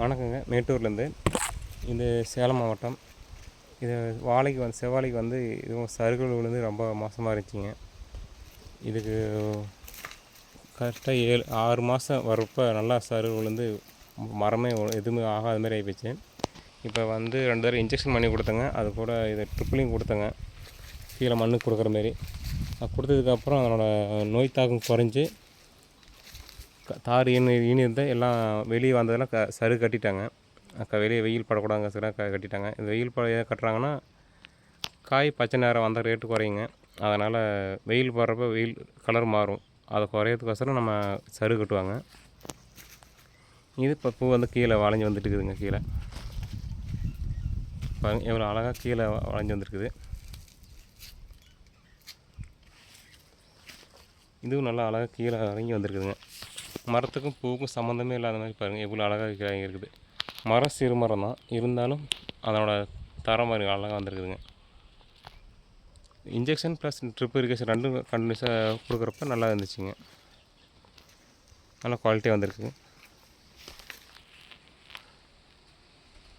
வணக்கங்க. மேட்டூர்லேருந்து இது சேலம் மாவட்டம். இது வாழைக்கு வந்து செவ்வாழைக்கு வந்து இதுவும் சருகல் விழுந்து ரொம்ப மோசமாக இருந்துச்சுங்க. இதுக்கு கரெக்டாக ஏழு ஆறு மாதம் வரப்போ நல்லா சருகு விழுந்து மரமே எதுவுமே ஆகாத மாதிரி ஆகிப்போச்சு இப்போ வந்து ரெண்டு தடவை இன்ஜெக்ஷன் பண்ணி கொடுத்தங்க. அது கூட இது ட்ரிப்பிளையும் கொடுத்தங்க. கீழே மண்ணுக்கு கொடுக்குற மாரி. கொடுத்ததுக்கப்புறம் அதனோட நோய் தாக்கம் குறைஞ்சி தார் ஈனு ஈனி இருந்தால் எல்லாம் வெளியே வந்ததெல்லாம் க சரு கட்டிட்டாங்க. அக்கா வெளியே வெயில் படக்கூடாதுங்க சில க கட்டிட்டாங்க. இந்த வெயில் பட கட்டுறாங்கன்னா காய் பச்சை நேரம் வந்த ரேட்டு குறையுங்க. அதனால் வெயில் படுறப்ப வெயில் கலர் மாறும். அதை குறையிறதுக்கோசரம் நம்ம சரு கட்டுவாங்க. இது இப்போ பூ வந்து கீழே வளைஞ்சு வந்துட்டு இருக்குதுங்க கீழே. பாருங்க எவ்வளோ அழகாக கீழே வளைஞ்சு வந்துருக்குது இதுவும் நல்லா அழகாக கீழே இறங்கி வந்திருக்குதுங்க மரத்துக்கும் பூவுக்கும் சம்மந்தமே இல்லாத மாதிரி பாருங்கள் எவ்வளோ அழகாக இருக்கிறாங்க இருக்குது மரம் சிறு மரம் தான். இருந்தாலும் அதனோட தரம் மாதிரி அழகாக வந்திருக்குதுங்க. இன்ஜெக்ஷன் ப்ளஸ் ட்ரிப் இரிகேஷன் ரெண்டும் கண்டினியூஸாக கொடுக்குறப்ப நல்லா இருந்துச்சுங்க. நல்லா குவாலிட்டியாக வந்திருக்குங்க.